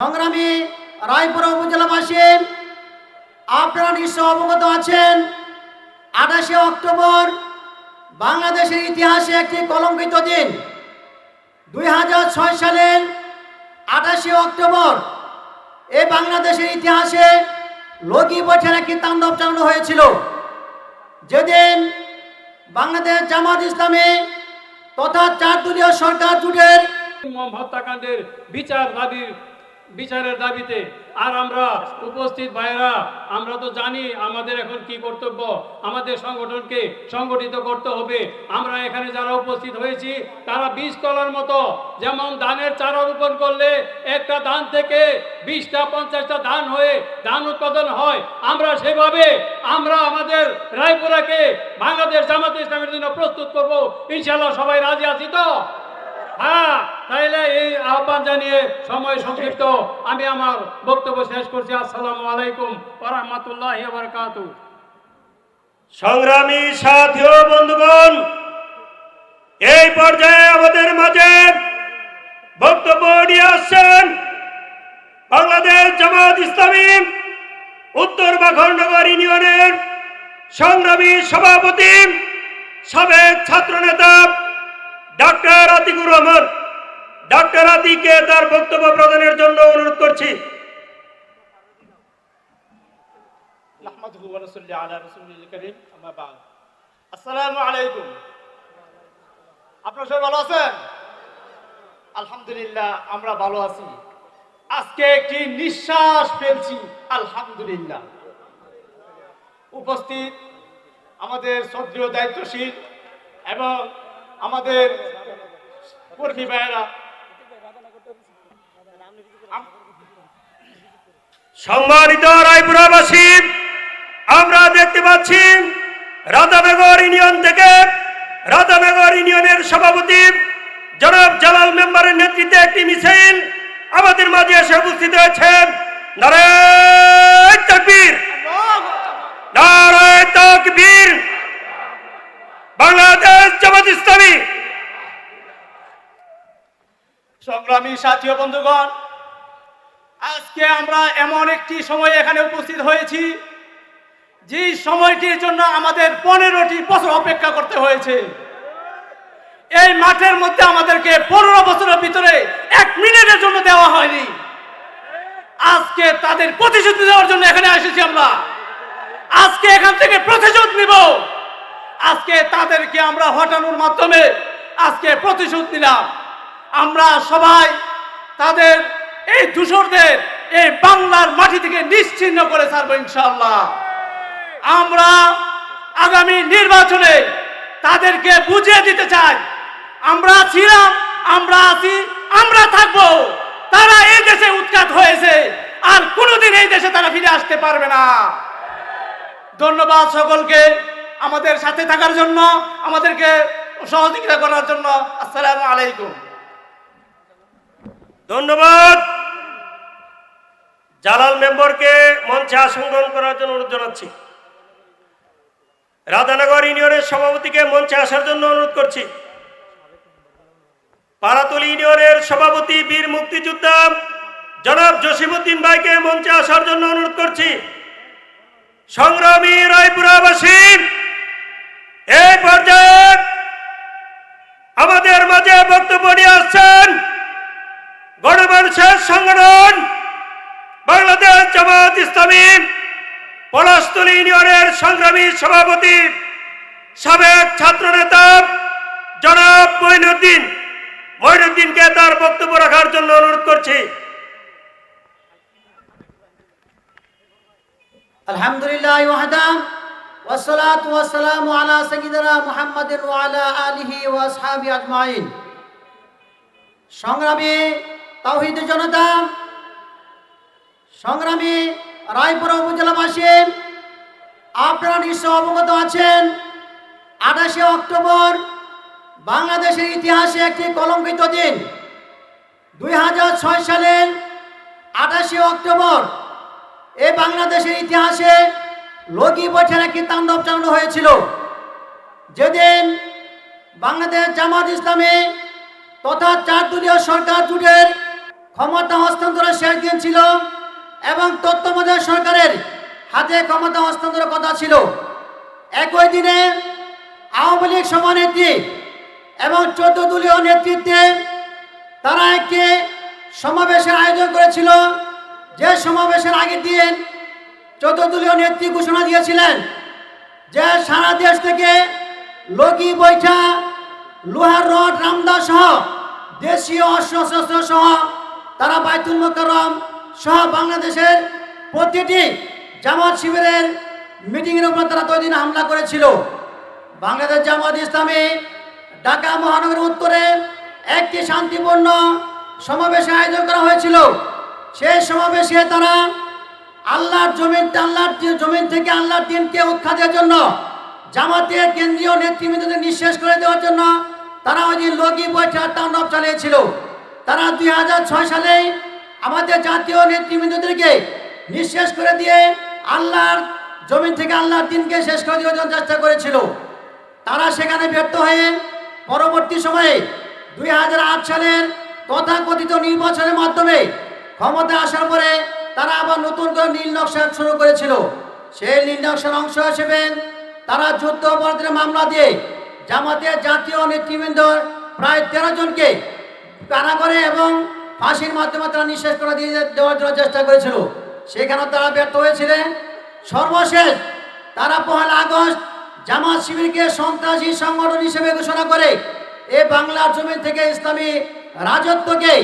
সংগ্রামী রায়পুরা উপজেলাবাসী আপনারা নিশ্চয় অবগত আছেন, আঠাশে অক্টোবর বাংলাদেশের ইতিহাসে একটি কলঙ্কিত দিন। দুই হাজার ছয় সালের আঠাশে অক্টোবর এ বাংলাদেশের ইতিহাসে লগি বৈঠের একটি তাণ্ডব চালানো হয়েছিল। যেদিন বাংলাদেশ জামাত ইসলামী তথা চার দলীয় সরকার জুটের হত্যাকাণ্ডের বিচার দাবির বিচারের দাবিতে। আর আমরা উপস্থিত ভাইরা আমরা তো জানি আমাদের এখন কি কর্তব্য, আমাদের সংগঠনকে সংগঠিত করতে হবে। আমরা এখানে যারা উপস্থিত হয়েছি, তারা বীজ তলার মতো, যেমন ধানের চারা রোপণ করলে একটা ধান থেকে বিশটা, পঞ্চাশটা ধান হয়ে ধান উৎপাদন হয়। আমরা সেভাবে, আমরা আমাদের রায়পুরাকে বাংলাদেশ জামাত ইসলামের জন্য প্রস্তুত করব। ইনশাল্লাহ সবাই রাজি আছি তো? হ্যাঁ তাইলে এই আহ্বান জানিয়ে সময় সংক্ষিপ্ত। আমি আমার বক্তব্য শেষ করছি। আসসালামু আলাইকুম ওরহমতুল্লাহ বারকাতু। সংগ্রামী সাথী ও বন্ধুগণ, এই পর্যায়ে আমাদের মাঝে বক্তব্য নিয়ে আসছেন বাংলাদেশ জামাত ইসলামী উত্তর বাখরনগর ইউনিয়নের সংগ্রামী সভাপতি, সাবেক ছাত্রনেতা ডাক্তার আতিকুর রহমান, ডাক্তার আতিকে তার বক্তব্য প্রদানের জন্য অনুরোধ করছি। আলাইকুম। সবাই ভালো আছেন? আলহামদুলিল্লাহ, আমরা ভালো আছি। আজকে একটি নিঃশ্বাস আলহামদুলিল্লাহ। উপস্থিত আমাদের সদ্রীয় দায়িত্বশীল এবং আমাদের কর্মী ভাইয়েরা সম্মানিত রায়পুরাবাসী আমরা দেখতে পাচ্ছি রাধানগর ইউনিয়ন থেকে রাধানগর ইউনিয়নের সভাপতি জনাব জালাল মেম্বারের নেতৃত্বে একটি মিছিল আমাদের মাঝে এসে উপস্থিত হয়েছেন নারায়ণ তকবীর। নারায়ণ তকবীর। বাংলাদেশ জামাত ইসলামী। সংগ্রামী সাথী বন্ধুগণ, আজকে আমরা এমন একটি সময় এখানে উপস্থিত হয়েছি, যে সময়টির জন্য আমাদের পনেরোটি বছর অপেক্ষা করতে হয়েছে। এই মাঠের মধ্যে আমাদেরকে পনেরো বছরের ভিতরে এক মিনিটের জন্য দেওয়া হয়নি। আজকে তাদের প্রতিশোধ দেওয়ার জন্য এখানে এসেছি আমরা। আজকে এখান থেকে প্রতিশোধ নিব। আজকে তাদেরকে আমরা হটানোর মাধ্যমে আজকে প্রতিশোধ নিলাম। আমরা সবাই তাদের এই দূষরদের এই বাংলার মাটি থেকে নিশ্চিহ্ন করে ছাড়বো ইনশাল্লাহ আমরা আগামী নির্বাচনে তাদেরকে বুঝিয়ে দিতে চাই। আমরা ছিলাম, আমরা আছি, আমরা থাকব। তারা এই দেশে উৎখাত হয়েছে, আর কোনোদিন এই দেশে তারা ফিরে আসতে পারবে না। ধন্যবাদ সকলকে। আমাদের সাথে থাকার জন্য, আমাদেরকে সহযোগিতা করার জন্য আসসালামু আলাইকুম। ধন্যবাদ। জালাল মেম্বরকে মঞ্চে আসন করার জন্য অনুরোধ জানাচ্ছি। রাধানগর ইউনিয়নের সভাপতিকে মঞ্চে আসার জন্য অনুরোধ করছি। পাড়াতলি ইউনিয়নের সভাপতি বীর মুক্তিযোদ্ধা জনাব জসিমুদ্দিন ভাইকে মঞ্চে আসার জন্য অনুরোধ করছি। সংগ্রামী রায়পুরাবাসী এই পর্যায়ে আমাদের মাঝে বক্তব্য নিয়ে আসছেন গণমানুষের সংগঠন বাংলাদেশ জামাত ইসলামী পলাশতলী ইউনিয়নের সংগ্রামী সভাপতি, সাবেক ছাত্রনেতা জনাব মঈনুদ্দিন মঈনুদ্দিনকে তার বক্তব্য রাখার জন্য অনুরোধ করছি। আলহামদুলিল্লাহ والصلاة والسلام على سيدنا محمد وعلى آله وأصحابه أجمعين সংগ্রামী তাওহিদ জনতা সংগ্রামী রায়পুরা উপজেলাবাসী আপনারা নিশ্চয় অবগত আছেন আঠাশে অক্টোবর বাংলাদেশের ইতিহাসে একটি কলঙ্কিত দিন দুই হাজার ছয় সালের আঠাশে অক্টোবর এ বাংলাদেশের ইতিহাসে লগি বৈঠের একটি তাণ্ডব চালানো হয়েছিল? যেদিন বাংলাদেশ জামাত ইসলামী তথা চার দলীয় সরকার জুটের ক্ষমতা হস্তান্তরের শেষ দিন ছিল এবং তত্ত্বাবধায়ক সরকারের হাতে ক্ষমতা হস্তান্তরের কথা ছিল। একই দিনে আওয়ামী লীগ সভানেত্রী এবং চোদ্দ দলীয় নেতৃত্বে তারা একটি সমাবেশের আয়োজন করেছিল। যে সমাবেশের আগের দিন চোদ্দ দলীয় নেত্রী ঘোষণা দিয়েছিলেন যে সারা দেশ থেকে লগি বৈঠা, লোহার রড রামদা সহ দেশীয় অস্ত্রশস্ত্র সহ তারা বাইতুল মোকাররম সহ বাংলাদেশের প্রতিটি জামাত শিবিরের মিটিংয়ের উপর তারা তৈদিন হামলা করেছিল। বাংলাদেশ জামাত ইসলামী ঢাকা মহানগরের উত্তরে একটি শান্তিপূর্ণ সমাবেশের আয়োজন করা হয়েছিল। সেই সমাবেশে তারা আল্লাহর জমিন আল্লাহর জমিন থেকে আল্লাহর দিনকে উৎখাতের জন্য জামাতের কেন্দ্রীয় নেতৃবৃন্দদের নিঃশেষ করে দেওয়ার জন্য তারা ওই দিন লগি বৈঠার তাণ্ডব চালিয়েছিল। তারা দুই হাজার ছয় সালে আমাদের জাতীয় নেতৃবৃন্দদেরকে নিঃশেষ করে দিয়ে আল্লাহর জমিন থেকে আল্লাহর দিনকে শেষ করে দেওয়ার জন্য চেষ্টা করেছিল। তারা সেখানে ব্যর্থ হয়ে পরবর্তী সময়ে দুই হাজার আট সালের তথাকথিত নির্বাচনের মাধ্যমে ক্ষমতায় আসার পরে তারা আবার নতুন করে নীল নকশা শুরু করেছিল। সেই নীল নকশার অংশ হিসেবে তারা যুদ্ধ অপরাধের মামলা দিয়ে জামাতের জাতীয় নেতৃবৃন্দ প্রায় তেরো জনকে কারাগারে এবং ফাঁসির মাধ্যমে তারা নিঃশেষ করে দিয়ে দেওয়ার জন্য চেষ্টা করেছিল। সেখানেও তারা ব্যর্থ হয়েছিলেন। সর্বশেষ তারা পহেলা আগস্ট জামাত শিবিরকে সন্ত্রাসী সংগঠন হিসেবে ঘোষণা করে এ বাংলার জমি থেকে ইসলামী রাজত্বকে,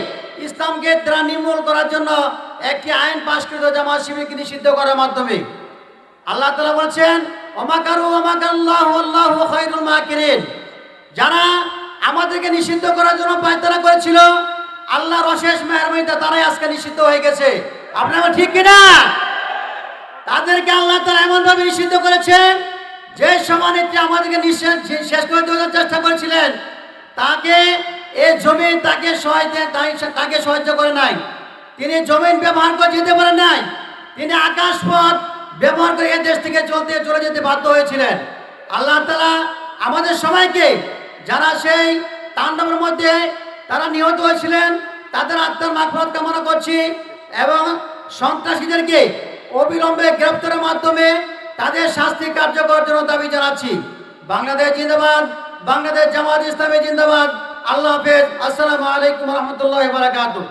ইসলামকে তারা নির্মূল করার জন্য একটি আইন পাশ কৃত জামাত শিবিরকে নিষিদ্ধ করার মাধ্যমে। আল্লাহ তালা বলছেন আল্লাহ যারা আমাদেরকে নিষিদ্ধ করার জন্য পায়তারা করেছিল, আল্লাহর অশেষ মেহরবানিতে তারাই আজকে নিষিদ্ধ হয়ে গেছে। আপনারা ঠিক কিনা? তাদেরকে আল্লাহ তারা এমনভাবে নিষিদ্ধ করেছেন, যে সমানেত্রী আমাদেরকে শেষ করে দেওয়ার চেষ্টা করেছিলেন, তাকে এ জমি তাকে সহায়তা তাই- তাকে সাহায্য করে নাই। তিনি জমিন ব্যবহার করে যেতে পারেন নাই। তিনি আকাশ পথ ব্যবহার করে এ দেশ থেকে চলতে, চলে যেতে বাধ্য হয়েছিলেন। আল্লাহ তালা আমাদের সবাইকে, যারা সেই তাণ্ডবের মধ্যে তারা নিহত হয়েছিলেন, তাদের আত্মার মাফরত কামনা করছি এবং সন্ত্রাসীদেরকে অবিলম্বে গ্রেপ্তারের মাধ্যমে তাদের শাস্তি কার্যকর জন্য দাবি জানাচ্ছি। বাংলাদেশ জিন্দাবাদ, বাংলাদেশ জামাত ইসলামী জিন্দাবাদ। আল্লাহ হাফেজ। আসসালামু আলাইকুম রহমতুল্লাহ বারাকাতুহ।